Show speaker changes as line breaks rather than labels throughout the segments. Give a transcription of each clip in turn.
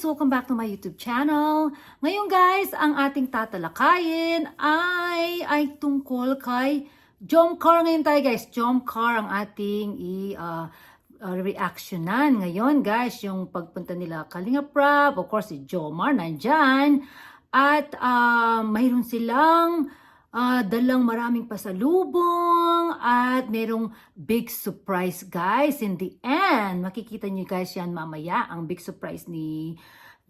guys! Welcome back to my YouTube channel. Ngayon guys, ang ating tatalakayin ay, ay tungkol kay Jomcar ngayon tayo guys. Jomcar ang ating i, uh, uh, reactionan. Ngayon guys, yung pagpunta nila Kalinga Prab, of course si Jomar nandyan. At uh, mayroon silang Ah, dalang maraming pasalubong at merong big surprise guys in the end. Makikita niyo guys yan mamaya ang big surprise ni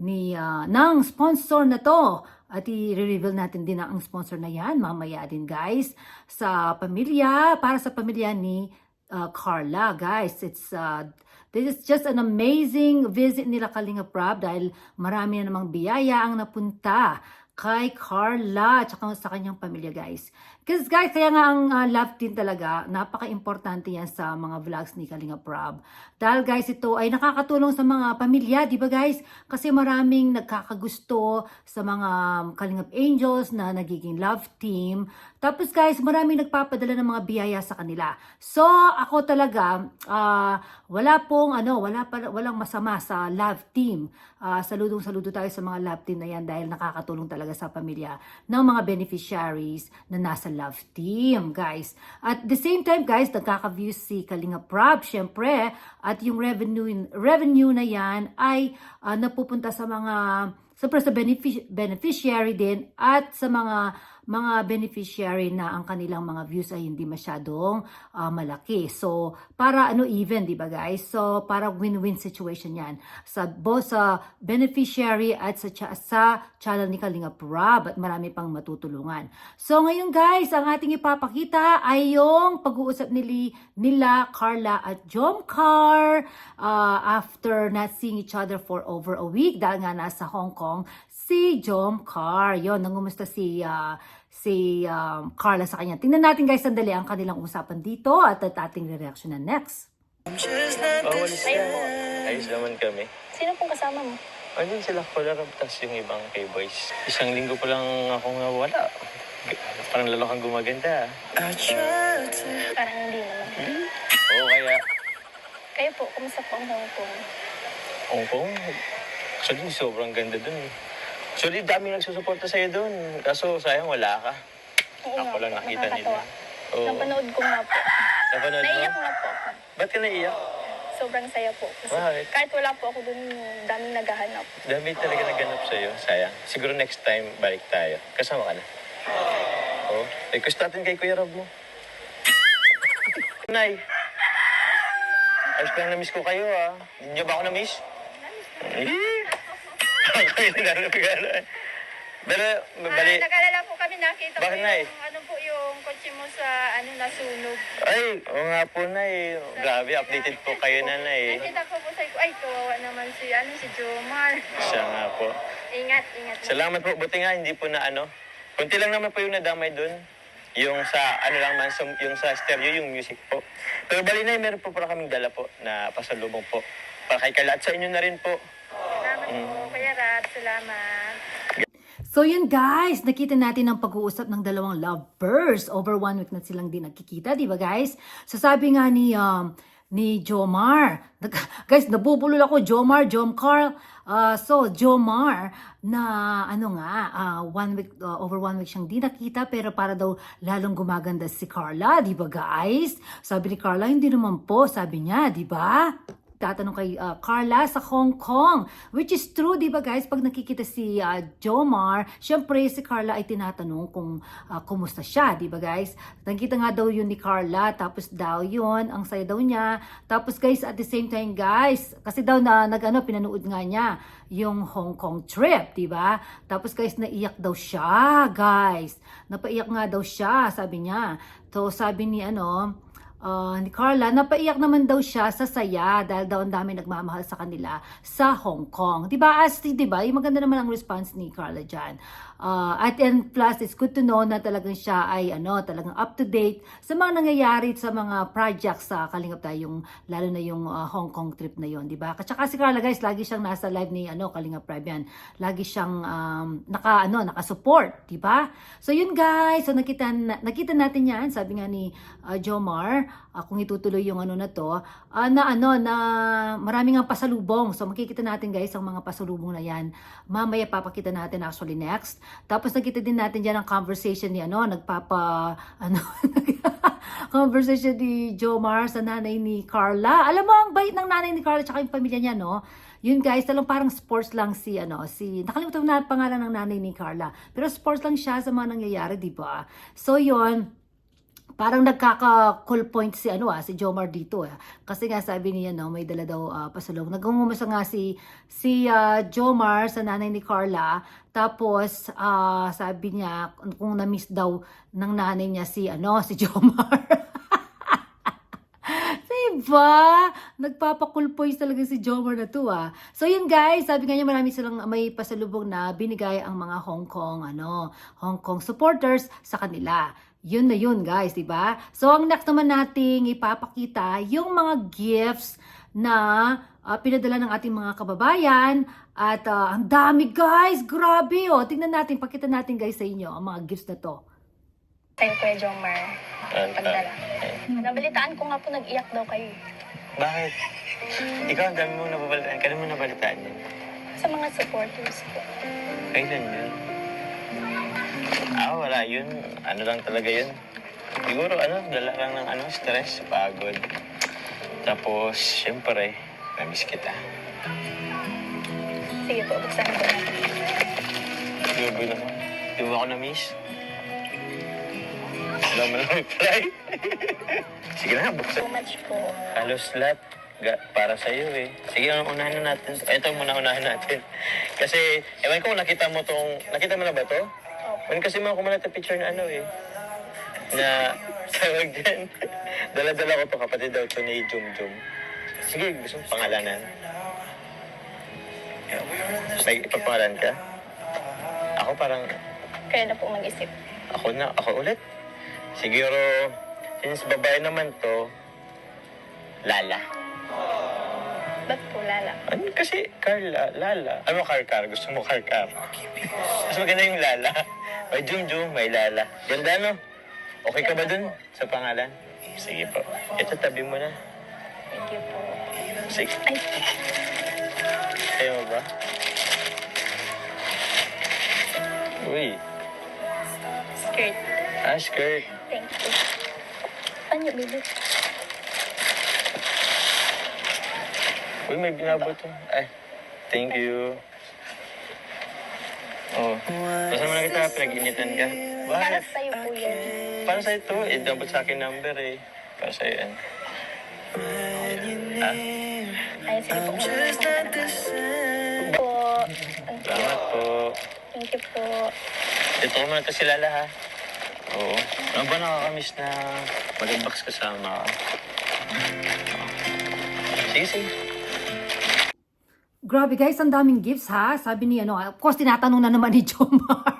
ni ah, ng sponsor na to. At i-reveal natin din ang sponsor na yan mamaya din guys sa pamilya para sa pamilya ni ah, Carla guys. It's uh, This is just an amazing visit nila Kalinga Prab dahil marami na namang biyaya ang napunta kay Carla at sa kanyang pamilya guys. Because guys, kaya nga ang uh, love team talaga, napaka-importante yan sa mga vlogs ni Kalinga Prab. Dahil guys, ito ay nakakatulong sa mga pamilya, di ba guys? Kasi maraming nagkakagusto sa mga Kalingap Angels na nagiging love team. Tapos guys, maraming nagpapadala ng mga biyaya sa kanila. So, ako talaga, uh, wala pong ano, wala pa, walang masama sa love team. Uh, saludong saludo tayo sa mga love team na yan dahil nakakatulong talaga sa pamilya ng mga beneficiaries na nasa love team, guys. At the same time, guys, nagkaka-views si Kalinga Prab, syempre, at yung revenue revenue na yan ay uh, napupunta sa mga Siyempre sa benefic- beneficiary din at sa mga mga beneficiary na ang kanilang mga views ay hindi masyadong uh, malaki. So, para ano even, 'di ba guys? So, para win-win situation 'yan. Sa both sa beneficiary at sa cha- sa channel ni Kalinga Prab at marami pang matutulungan. So, ngayon guys, ang ating ipapakita ay yung pag-uusap nili, nila Carla at Jomcar uh, after not seeing each other for over a week dahil nga nasa Hong Kong si Jomcar. Yon, nangumusta si uh, si um, Carla sa kanya. Tingnan natin guys sandali ang kanilang usapan dito at at ating reaction na next.
Bawalis na. Ayos naman kami.
Sino pong kasama mo?
Ayun sila Kolarab, tas yung ibang K-boys. Isang linggo pa lang ako nga wala. Parang lalo kang gumaganda.
Parang hindi naman.
Oo, kaya
Kayo po, kumusta po ang Hong Kong?
Hong Kong, actually sobrang ganda dun eh. Actually, dami nagsusuporta sa'yo dun. Kaso sayang wala ka.
Oo
Ako
nga
lang
po,
nakita nila.
nakakatawa.
Oo.
Napanood ko nga po.
Napanood mo?
Naiyak na po ako.
Ba't ka naiyak?
Sobrang saya po. Kasi
Bakit?
kahit wala po ako dun, daming naghahanap.
Dami talaga naganap sa'yo. Sayang. Siguro next time, balik tayo. Kasama ka na. Oo. Request natin kay Kuya Rob mo. Nay. Ayos lang na-miss ko kayo ah. Hindi niyo ba ako na-miss? Eh. Pero, bali.
Ah, nag-alala po kami nakita
Bakit,
po
Nay?
yung ano po yung kotse mo sa ano nasunog.
Ay, oo nga po, Nay. Grabe, updated po kayo na, Nay.
Nakita ko po sa ko, ay kawawa naman si ano si Jomar.
Siya nga po.
Ingat, ingat.
Salamat po. Buti nga, hindi po na ano. Kunti lang naman po yung nadamay dun. Yung sa, ano lang man, sa- yung sa stereo, yung music po. Pero bali na, meron po para kaming dala po na pasalubong po. Para kay Kalat sa inyo na rin po.
Salamat
Mm.
po, Rab. Salamat.
So yun guys, nakita natin ang pag-uusap ng dalawang lovebirds. Over one week na silang din nagkikita, di ba guys? So sabi nga ni, um, ni Jomar, guys, nabubulol ako, Jomar, Jomcar. Uh, so, Jomar, na ano nga, uh, one week, uh, over one week siyang di nakita, pero para daw lalong gumaganda si Carla, di ba guys? Sabi ni Carla, hindi naman po, sabi niya, di ba? Tatanong kay uh, Carla sa Hong Kong. Which is true, di ba guys? Pag nakikita si uh, Jomar, syempre si Carla ay tinatanong kung uh, kumusta siya, di ba guys? Nakita nga daw yun ni Carla, tapos daw yun, ang saya daw niya. Tapos guys, at the same time guys, kasi daw na nag-ano, pinanood nga niya yung Hong Kong trip, di ba? Tapos guys, naiyak daw siya, guys. Napaiyak nga daw siya, sabi niya. So sabi ni ano, Ah, ni Carla, napaiyak naman daw siya sa saya dahil daw ang dami nagmamahal sa kanila sa Hong Kong. 'Di ba? As 'di ba? Maganda naman ang response ni Carla diyan. Uh, at and plus, it's good to know na talagang siya ay ano, talagang up to date sa mga nangyayari sa mga projects sa Kalingap tayo, yung, lalo na yung uh, Hong Kong trip na yon, di ba? At saka si Carla guys, lagi siyang nasa live ni ano, Kalingap Prime yan. Lagi siyang um, naka ano, naka-support, di ba? So yun guys, so nakita na- nakita natin yan, sabi nga ni uh, Jomar, uh, kung itutuloy yung ano na to, uh, na ano na maraming ang pasalubong. So makikita natin guys ang mga pasalubong na yan. Mamaya papakita natin actually next. Tapos nakita din natin diyan ang conversation ni ano, nagpapa ano conversation ni Jomar sa nanay ni Carla. Alam mo ang bait ng nanay ni Carla at yung pamilya niya, no? Yun guys, talang parang sports lang si ano, si nakalimutan na pangalan ng nanay ni Carla. Pero sports lang siya sa mga nangyayari, di ba? So yun, parang nagkaka-cool point si ano ah, si Jomar dito ah. Kasi nga sabi niya no, may dala daw uh, pasalubong. Nagumumasa nga si si ah, Jomar sa nanay ni Carla. Tapos ah, sabi niya kung na-miss daw ng nanay niya si ano, si Jomar. Diba? Nagpapakulpoy talaga si Jomar na to ah. So yun guys, sabi nga niya marami silang may pasalubong na binigay ang mga Hong Kong, ano, Hong Kong supporters sa kanila. Yun na yun guys, di ba? So ang next naman nating ipapakita yung mga gifts na ah, pinadala ng ating mga kababayan at ah, ang dami guys, grabe oh. Tingnan natin, pakita natin guys sa inyo ang mga gifts na to.
Kayo, Kuya Jomar.
Ang-
Pagdala. Nabalitaan ko nga po nag-iyak daw kayo.
bakit? Ikaw, ang dami mong nababalitaan. Kailan mo nabalitaan yun?
Sa mga supporters po.
Kailan yun? Ah, wala yun. Ano lang talaga yun. Siguro, ano, dala lang ng ano, stress, pagod. Tapos, syempre, namiss kita.
Sige po, buksan ko na.
Grabe naman. Di mo ako na-miss? Wala mo lang reply. Sige na, buksan.
So much po.
Halos lahat para sa iyo eh. Sige, unahin na natin. Ito muna unahin natin. Kasi, ewan ko nakita mo tong, nakita mo na ba to?
Opo.
Kasi mga kumalat na picture na ano eh. Na, tawag din. Dala-dala ko to, kapatid daw to ni Jum Jum. Sige, gusto mo pangalanan? May ipagpangalan ka? Ako parang,
Kayo na po mag-isip.
ako na, ako ulit. Siguro, since babae naman to, Lala.
Ba't po, Lala?
Ano kasi, Carla, Lala. Ano Car-Car? Gusto mo Car-Car? Mas maganda yung Lala. May Jum-Jum, may Lala. Ganda, no? Okay ka ba dun sa pangalan? Sige po. Ito, tabi mo na.
Thank you po.
Sige.
Ay,
Ayaw mo ba? Uy,
skirt.
ah, skirt.
Thank you. Ano, baby?
Uy, may binabot to. Ay, thank you. Oh, basta mo na kita, pinag-initan ka.
Para
Bakit?
sa'yo po yan.
Para sa'yo to, eh, dapat sa akin number eh. Para sa'yo yan. Ah,
Ay, sige po. Po. Thank you.
salamat po.
Thank you po.
Dito ko muna to si Lala ha. Oo. Ano ba nakakamiss na mag-unbox kasama ka? Sige, sige.
Grabe guys, ang daming gifts ha. Sabi ni ano, of course tinatanong na naman ni Jomar.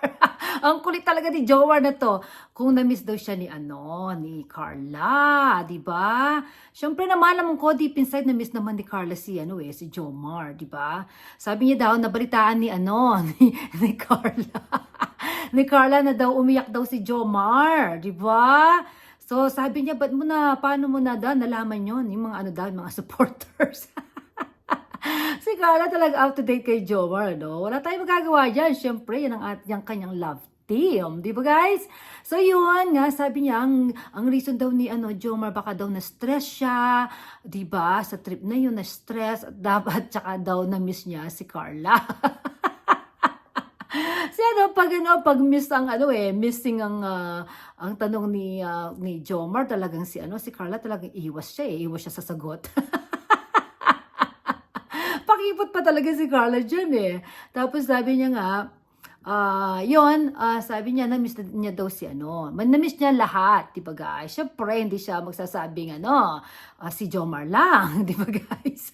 ang kulit talaga ni Jomar na to. Kung na-miss daw siya ni ano, ni Carla, 'di ba? Syempre naman alam ko deep inside na-miss naman ni Carla si ano eh, si Jomar, 'di ba? Sabi niya daw nabalitaan ni ano, ni, ni Carla. ni Carla na daw umiyak daw si Jomar, 'di ba? So sabi niya, ba't mo na, paano mo na daw nalaman yon yung mga ano daw, mga supporters. si Carla talaga up to date kay Jomar, no? Wala tayong magagawa dyan. Siyempre, yan ang, at, yung kanyang love team. Di ba, guys? So, yun nga, sabi niya, ang, ang reason daw ni ano, Jomar, baka daw na-stress siya, di ba? Sa trip na yun, na-stress, at dapat, tsaka daw na-miss niya si Carla. si ano, pag ano, pag miss ang ano eh, missing ang, ah, ang tanong ni, ah, ni Jomar, talagang si ano, si Carla talagang iwas siya eh, iwas siya sa sagot. Pakipot pa talaga si Carla dyan eh. Tapos sabi niya nga, ah yon ah, sabi niya, na niya daw si ano. Man, na-miss niya lahat, di ba guys? Siyempre, hindi siya magsasabing ano, ah, si Jomar lang, di ba guys?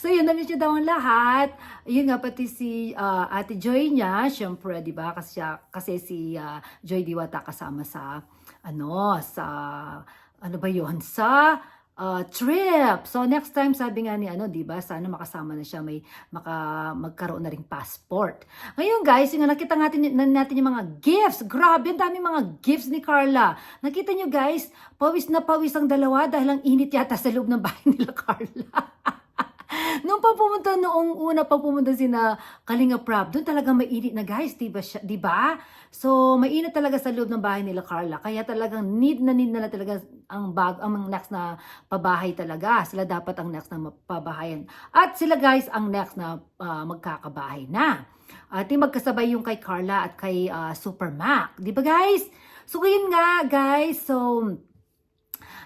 so yun, namiss niya daw ang lahat. Yun nga, pati si ah, Ate Joy niya, syempre, di ba? Kasi, siya- kasi si ah, Joy Diwata kasama sa, ano, sa, ano ba yun? Sa ah, trip. So next time, sabi nga ni ano, di ba? Sana makasama na siya, may maka, magkaroon na ring passport. Ngayon guys, yung nakita natin, na- natin yung mga gifts. Grabe, ang dami mga gifts ni Carla. Nakita nyo guys, pawis na pawis ang dalawa dahil ang init yata sa loob ng bahay nila Carla. Nung pa pumunta noong una pa pumunta si na Kalinga Prab, doon talaga mainit na guys, di ba? Di ba? So, mainit talaga sa loob ng bahay nila Carla. Kaya talagang need na need na, talaga ang bag, ang next na pabahay talaga. Sila dapat ang next na pabahayan. At sila guys ang next na ah, magkakabahay na. At yung magkasabay yung kay Carla at kay ah, Super Mac. Di ba guys? So, yun nga guys. So,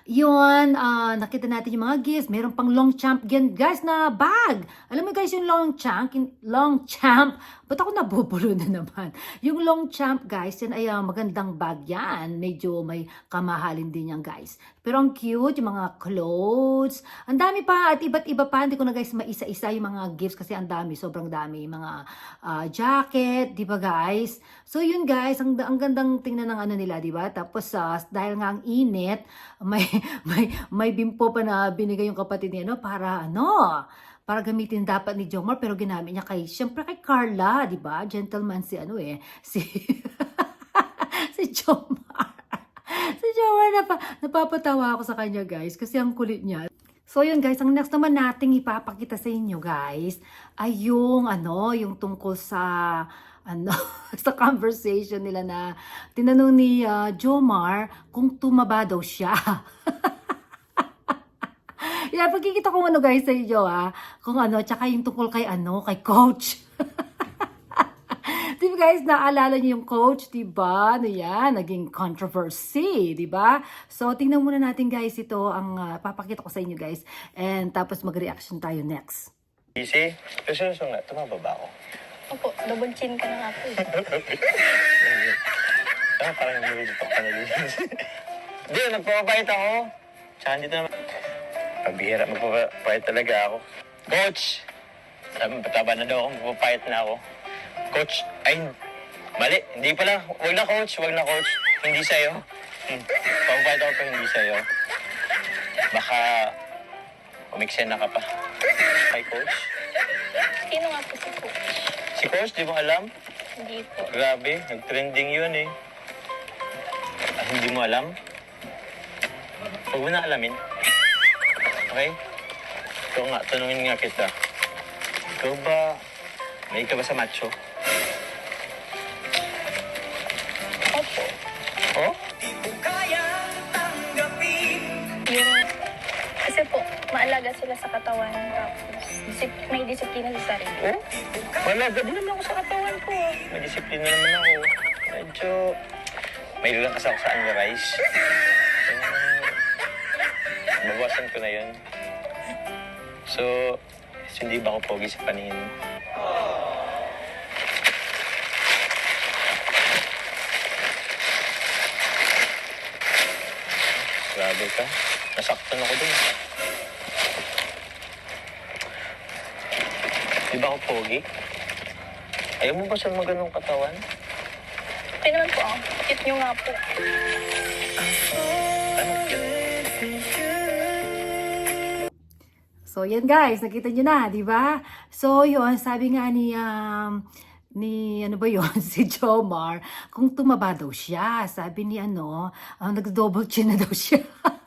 yun, ah, nakita natin yung mga gifts. Meron pang long champ guys na bag. Alam mo guys, yung long champ, long champ, ba't ako nabubulo na naman? Yung long champ guys, yan ay ah, magandang bag yan. Medyo may kamahalin din yan guys. Pero ang cute, yung mga clothes. Ang dami pa at iba't iba pa. Hindi ko na guys maisa-isa yung mga gifts kasi ang dami, sobrang dami. Mga ah, jacket, di ba guys? So yun guys, ang, ang gandang tingnan ng ano nila, di ba? Tapos ah, dahil nga ang init, may, may, may bimpo pa na binigay yung kapatid niya, no? Para ano, para gamitin dapat ni Jomar pero ginamit niya kay, syempre kay Carla, di ba? Gentleman si ano eh, si, si Jomar. Napapatawa ako sa kanya guys kasi ang kulit niya. So yun guys, ang next naman nating ipapakita sa inyo guys ay yung ano, yung tungkol sa ano, sa conversation nila na tinanong ni ah, Jomar kung tumaba daw siya. yeah, pagkikita ko ano guys sa inyo ah, kung ano, tsaka yung tungkol kay ano, kay coach. Ba guys, naalala niyo yung coach, di ba? Ano yan, naging controversy, di ba? So, tingnan muna natin guys, ito ang ah, papakita ko sa inyo guys. And tapos mag-reaction tayo next.
Easy. Pero seryoso nga, tumaba ba ako?
Opo, double chin ka na nga po. eh.
Ah, parang nililitok ka na din. Hindi, nagpapabait ako. Tsaka hindi naman. Pabihira, magpapabait talaga ako. Coach! Sabi, pataba na daw ako, magpapayat na ako. Coach, ay, mali. Hindi pala. Huwag na coach, huwag na coach. Hindi sa'yo. Hmm. Pagpapayat ako pero hindi sa'yo. Baka umiksena ka pa. Kay coach?
Sino nga po si Coach?
Si coach, di mo alam?
Hindi po.
Grabe, nag-trending yun eh. Ah, hindi mo alam? Huwag mo na alamin. Okay? Ikaw nga, tanungin nga kita. Ikaw ba, may ka ba sa macho?
Kasi po, maalaga sila sa katawan. Tapos, disip- may disiplina sa sarili.
Oh? Wala, gadi naman ako sa katawan ko. ah. May disiplina naman ako. Medyo, may lang kasi ako sa unrise. Babawasan ko na yun. So, hindi ba ako pogi sa paningin? Grabe ka. Nasaktan ako dun. Di ba ako pogi? Ayaw mo ba siya maganong katawan?
Okay naman po ako. Cute nyo nga po.
Ano cute?
So, yan guys, nakita nyo na, di ba? So, yun, sabi nga ni, um, ni, ano ba yon si Jomar, kung tumaba daw siya. Sabi ni, ano, uh, nag-double chin na daw siya.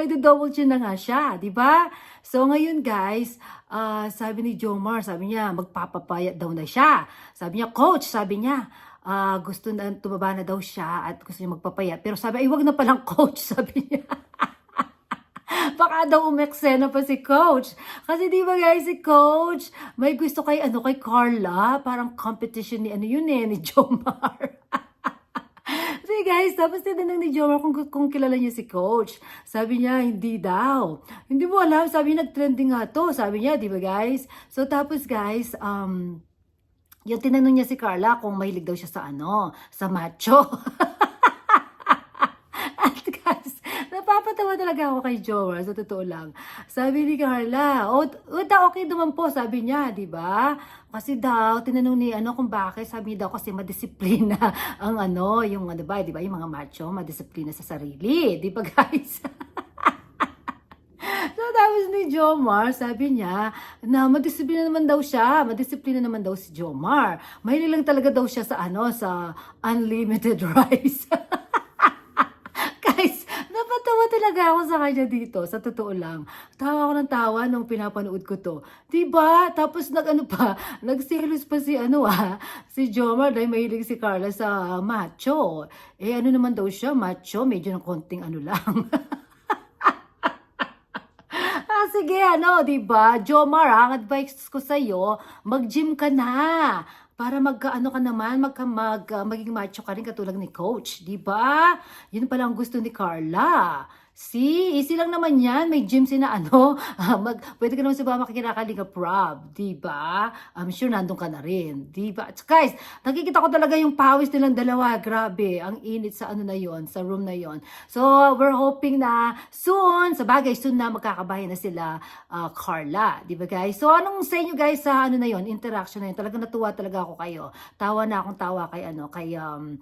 Nagdo-double chin na nga siya, di ba? So, ngayon guys, ah, sabi ni Jomar, sabi niya, magpapapayat daw na siya. Sabi niya, coach, sabi niya, ah, gusto na, tumaba na daw siya at gusto niya magpapayat. Pero sabi, ay, wag na palang coach, sabi niya. Baka daw umeksena pa si Coach. Kasi di ba guys, si Coach, may gusto kay, ano, kay Carla. Parang competition ni, ano yun eh, ni Jomar. Sige guys, tapos tinanong ni Jomar kung, kung kilala niya si Coach. Sabi niya, hindi daw. Hindi mo alam, sabi niya, nag-trending nga to. Sabi niya, di ba guys? So tapos guys, um, yung tinanong niya si Carla kung mahilig daw siya sa ano, sa macho. Tawa-tawa talaga ako kay Jomar, sa totoo lang. Sabi ni Carla, o, da, okay naman po, sabi niya, di ba? Kasi daw, tinanong ni ano kung bakit, sabi daw kasi madisiplina ang ano, yung ano ba, di ba, yung mga macho, madisiplina sa sarili, di ba guys? So, tapos ni Jomar, sabi niya na madisiplina naman daw siya. Madisiplina naman daw si Jomar. Mahilig lang talaga daw siya sa ano, sa unlimited rice. Talaga ako sa kanya dito, sa totoo lang. Tawa ako ng tawa nung pinapanood ko to. 'Di ba? Tapos nag ano pa, nagselos pa si ano ah, si Jomar dahil mahilig si Carla sa macho. Eh ano naman daw siya, macho, medyo ng konting ano lang. Ah, sige, ano, di ba? Jomar, ah, ang advice ko sa'yo, mag-gym ka na. Para magka, ano ka naman, magka, mag, ah, maging macho ka rin katulad ni coach, di ba? Yun pala ang gusto ni Carla. See, easy lang naman yan. May gym sina ano. ah, mag, pwede ka naman sa mga kinakalinga prob. Di ba? I'm sure nandun ka na rin. Di ba? At Guys, nakikita ko talaga yung pawis nilang dalawa. Grabe. Ang init sa ano na yon sa room na yon So, we're hoping na soon, sa bagay, soon na magkakabahay na sila ah, Carla. Di ba guys? So, anong sa inyo guys sa ano na yon interaction na yun? Talagang natuwa talaga ako kayo. Tawa na akong tawa kay ano, kay um,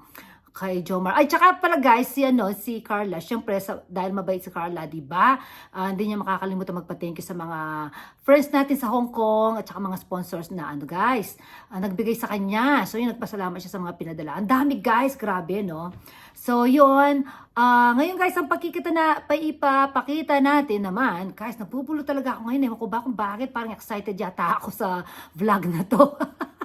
kay Jomar. Ay, tsaka pala guys, si ano, si Carla, syempre sa, dahil mabait si Carla, 'di ba? Ah, hindi niya makakalimutan magpa-thank you sa mga friends natin sa Hong Kong at saka mga sponsors na ano, guys. ah, nagbigay sa kanya. So, yun nagpasalamat siya sa mga pinadala. Ang dami guys, grabe, no? So, yun. ah ngayon guys, ang pakikita na, paipapakita natin naman, guys, napupulo talaga ako ngayon. Ewan ko ba kung bakit, parang excited yata ako sa vlog na to.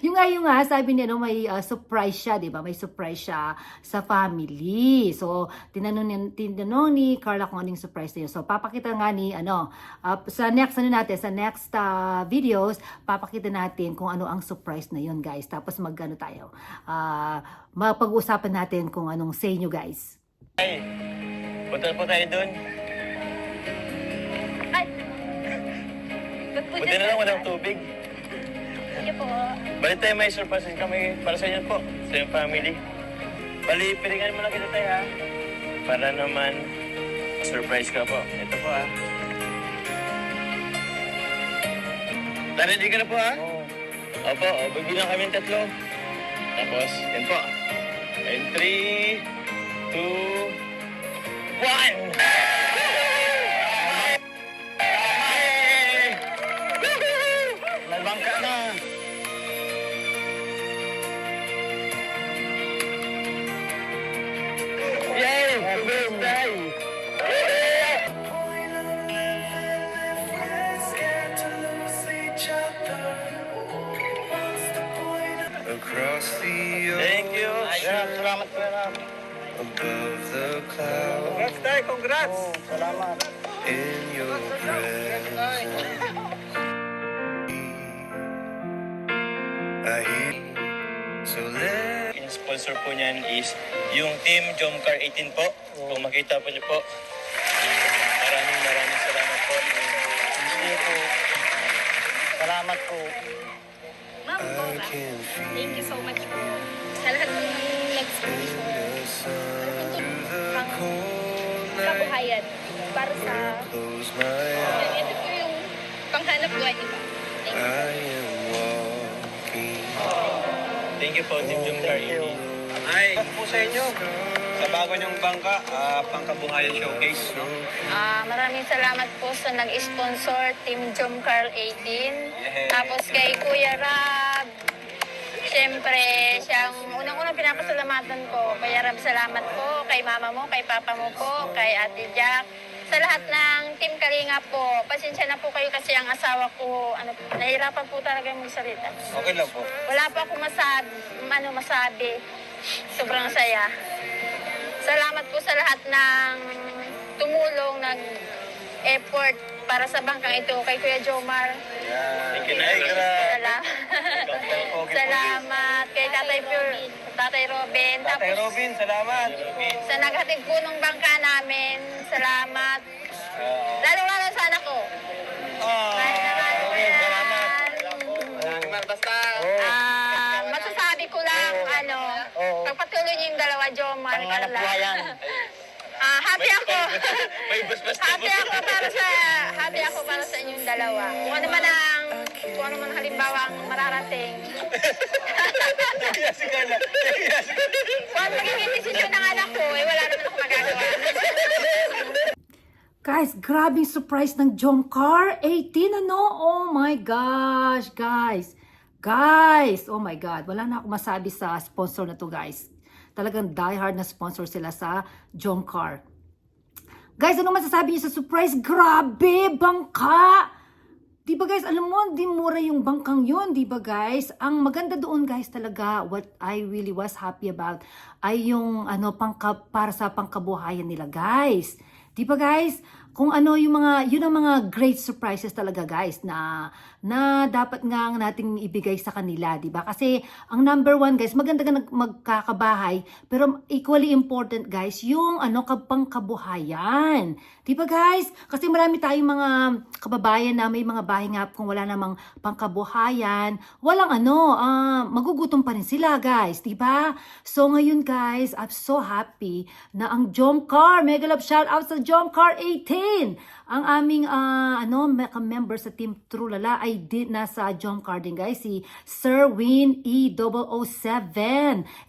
yung nga, yung nga, sabi niya, no, may uh, surprise siya, di ba? May surprise siya sa family. So, tinanong ni, tinanong ni Carla kung anong surprise niya. So, papakita nga ni, ano, uh, sa next, ano natin, sa next uh, videos, papakita natin kung ano ang surprise na yun, guys. Tapos, mag, ano tayo, uh, mapag-usapan natin kung anong say nyo, guys.
Ay, punta po tayo doon.
Ay! Ba't po
Buti na lang walang tubig.
Po.
Bali tayo may surprise kami para sa inyo po, sa iyong family. Bali, piringan mo lang kita tayo ha. Para naman, surprise ka po. Ito po ha. Tara, di ka na po ha? Opo, o, bibilang kami ng tatlo. Tapos, yan po. And three, two, one! Congrats congrats! salamat.
in your presence. I hear, so let
Yung sponsor po niyan is yung Team Jomcar 18 po. Kung makita po niyo po. Maraming maraming salamat po. Thank you po. Salamat po.
Ma'am, Thank you so much po. Sa lahat po ng nag-sponsor. Kabuhayan. Para sa...
Eyes,
Ito po yung panghanap buhay nila. Thank you.
I am walking.
Thank you po, Team Jomcar 18.
Ay, po sa inyo. Sa bago niyong bangka, ah, pangkabuhayan showcase. No?
Ah, maraming salamat po sa nag-sponsor Team Jom Carl 18. Tapos kay Kuya Rab. Siyempre, siyang pinapasalamatan ko. Kuya Rab, salamat po. Kay mama mo, kay papa mo po, kay Ate Jack. Sa lahat ng Team Kalinga po, pasensya na po kayo kasi ang asawa ko, ano, nahirapan po talaga yung magsalita.
Okay lang po.
Wala pa akong masabi, ano, masabi. Sobrang saya. Salamat po sa lahat ng tumulong, nag-effort para sa bangkang ito kay Kuya Jomar.
Thank you, Niagara.
Salamat. Salamat kay Tatay Pure, Tatay Robin.
Tatay
Tapos
Robin, salamat.
sa naghatid po ng bangka namin, salamat. Lalo-lalo sa anak ko.
Oh,
mahal ko yan.
basta.
Ah, masasabi ko lang, ano, pagpatuloy niyo yung dalawa, Jomar, Carla. Ah, happy ako.
May basbas na
happy ako para sa happy ako para sa inyong dalawa. Kung ano man ang kung ano man halimbawa ang mararating.
Kaya si Carla. Kaya si
Kung ano magiging desisyon ng anak ko, eh wala naman ako magagawa.
Guys, grabing surprise ng Jomcar 18 ano? Oh my gosh, guys. Guys, oh my god, wala na ako masabi sa sponsor na to, guys. Talagang diehard na sponsor sila sa Jomcar. Guys, ano masasabi niyo sa surprise? Grabe, bangka! Di ba guys, alam mo, di mura yung bangkang yun, di ba guys? Ang maganda doon guys talaga, what I really was happy about, ay yung ano, pangka, para sa pangkabuhayan nila guys. Di ba guys? Kung ano yung mga, yun ang mga great surprises talaga guys na, na dapat nga ang nating ibigay sa kanila, di ba? Kasi ang number one guys, maganda ka magkakabahay, pero equally important guys, yung ano, kapang kabuhayan. Di ba guys? Kasi marami tayong mga kababayan na may mga bahay nga kung wala namang pangkabuhayan, walang ano, ah, magugutom pa rin sila guys, di ba? So ngayon guys, I'm so happy na ang Jomcar, mega love shout out sa Jomcar 18. in. Ang aming ah, ano, me- member sa Team Trulala ay di, nasa Jomcar din guys, si Sir Win E007.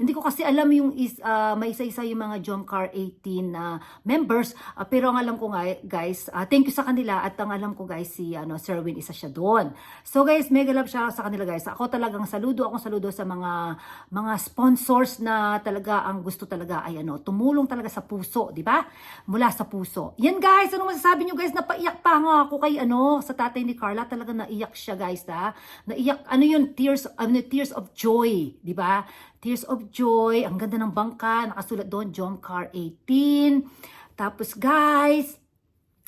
Hindi ko kasi alam yung is, ah, may isa-isa yung mga Jomcar 18 na members, ah, pero ang alam ko nga guys, ah, thank you sa kanila at ang alam ko guys si ano, Sir Win isa siya doon. So guys, mega love out sa kanila guys. Ako talagang saludo, akong saludo sa mga mga sponsors na talaga ang gusto talaga ay ano, tumulong talaga sa puso, di ba? Mula sa puso. Yan guys, ano masasabi nyo guys? Napaiyak pa nga ako kay ano, sa tatay ni Carla. Talaga naiyak siya guys, ha? Naiyak, ano yun, tears, ano, tears of joy, di ba? Tears of joy, ang ganda ng bangka, nakasulat doon, Jomcar 18. Tapos guys,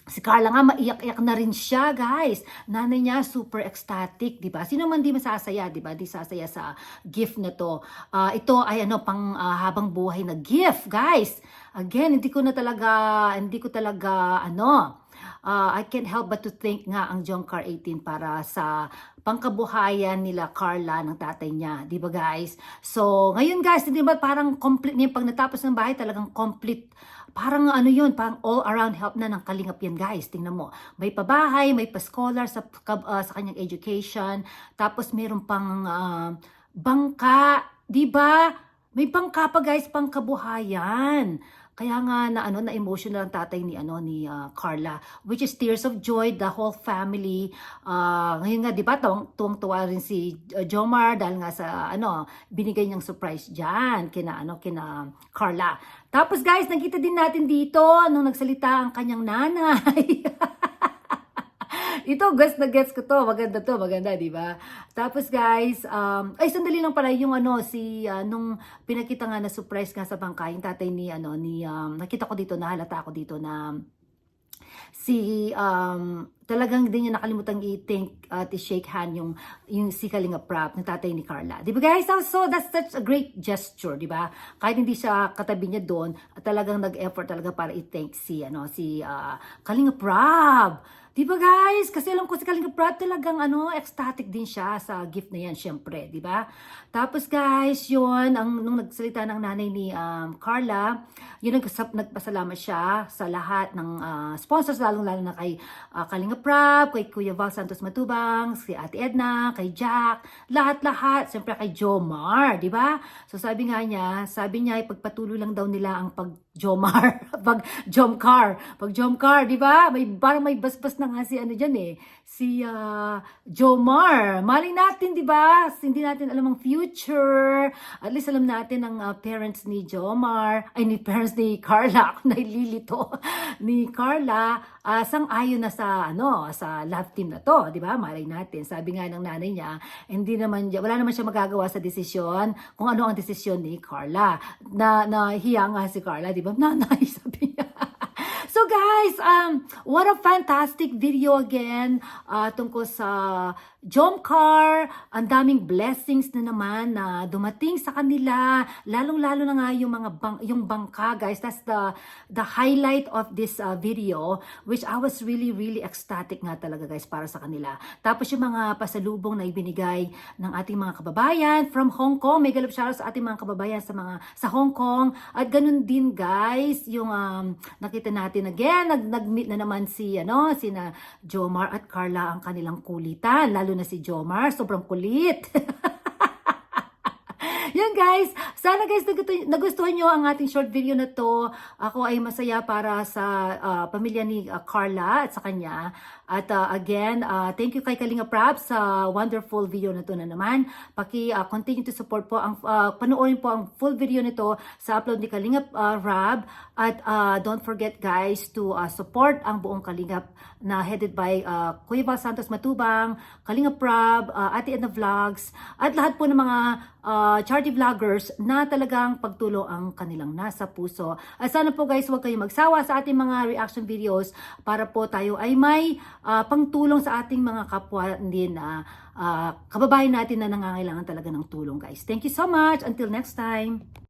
Si Carla nga, maiyak-iyak na rin siya, guys. Nanay niya, super ecstatic, di ba? Sino man di masasaya, di ba? Di sasaya sa gift na to. Ah, ito ay ano, pang ah, habang buhay na gift, guys. Again, hindi ko na talaga, hindi ko talaga, ano, ah, I can't help but to think nga ang John Car 18 para sa pangkabuhayan nila Carla ng tatay niya, di ba guys? So, ngayon guys, di ba parang complete niya pag natapos ng bahay, talagang complete Parang ano yun, parang all around help na ng kalingap yan guys. Tingnan mo, may pabahay, may pa-scholar sa, ah, sa kanyang education, tapos meron pang ah, bangka, di ba? May bangka pa guys, pang kabuhayan. Kaya nga na ano na emotional ang tatay ni ano ni ah, Carla which is tears of joy the whole family Ah, ngayon nga 'di ba tuwang tuwang-tuwa rin si uh, Jomar dahil nga sa ano binigay niyang surprise diyan kina ano kina Carla tapos guys, nakita din natin dito nung nagsalita ang kanyang nanay. Ito, guys, na gets ko to. Maganda to, maganda, di ba? Tapos guys, um, ay sandali lang pala yung ano, si, ah, nung pinakita nga na surprise nga sa bangka, yung tatay ni, ano, ni, um, nakita ko dito, nahalata ako dito na, si um talagang din niya nakalimutan i-thank at i-shake hand yung yung si Kalinga Prap ng tatay ni Carla. 'Di ba guys? So, that's such a great gesture, 'di ba? Kahit hindi siya katabi niya doon, talagang nag-effort talaga para i-thank si ano si ah, Kalinga Prab. 'Di ba guys? Kasi alam ko si Kalinga Prab talagang ano, ecstatic din siya sa gift na 'yan, syempre, 'di ba? Tapos guys, 'yun ang nung nagsalita ng nanay ni um, Carla, yun nagpasap- nagpasalamat siya sa lahat ng ah, sponsors lalong-lalo na kay ah, Kalinga Prab, kay Kuya Val Santos Matubang, si Ate Edna, kay Jack, lahat-lahat, siyempre kay Jomar, di ba? So sabi nga niya, sabi niya ipagpatuloy lang daw nila ang pag Jomar, pag Jomcar, pag Jomcar, di ba? May parang may basbas na nga si ano diyan eh, si ah, Jomar. Mali natin, di ba? Hindi natin alam ang future. At least alam natin ang ah, parents ni Jomar, ay ni parents ni Carla, ako naililito, ni Carla, ah, sang-ayon na sa ano, sa love team na to, di ba? Malay natin. Sabi nga ng nanay niya, hindi naman wala naman siya magagawa sa desisyon kung ano ang desisyon ni Carla. Na nahiya nga si Carla, di ba? Nanay, sabi guys, um, what a fantastic video again uh, tungkol sa Jomcar, ang daming blessings na naman na dumating sa kanila, lalong-lalo na nga yung mga bang, yung bangka, guys. That's the the highlight of this uh, video, which I was really, really ecstatic nga talaga, guys, para sa kanila. Tapos yung mga pasalubong na ibinigay ng ating mga kababayan from Hong Kong. May galap shoutout sa ating mga kababayan sa mga sa Hong Kong. At ganun din, guys, yung um, nakita natin again, nag, nag-meet na naman si, ano, sina Jomar at Carla ang kanilang kulitan. Lalo na si Jomar, sobrang kulit. Yan guys, sana guys nagustuhan, nyo ang ating short video na to. Ako ay masaya para sa ah, pamilya ni ah, Carla at sa kanya. At ah, again, ah, thank you kay Kalinga Prab sa wonderful video na to na naman. Paki ah, continue to support po ang ah, panoorin po ang full video nito sa upload ni Kalinga ah, Rab at ah, don't forget guys to ah, support ang buong Kalingap na headed by ah, Kuya Val Santos Matubang, Kalinga Prab, uh, Ate Edna Vlogs at lahat po ng mga ah, charity vloggers na talagang pagtulo ang kanilang nasa puso. At sana po guys huwag kayong magsawa sa ating mga reaction videos para po tayo ay may ah, pangtulong sa ating mga kapwa din na ah, kababayan natin na nangangailangan talaga ng tulong guys. Thank you so much. Until next time.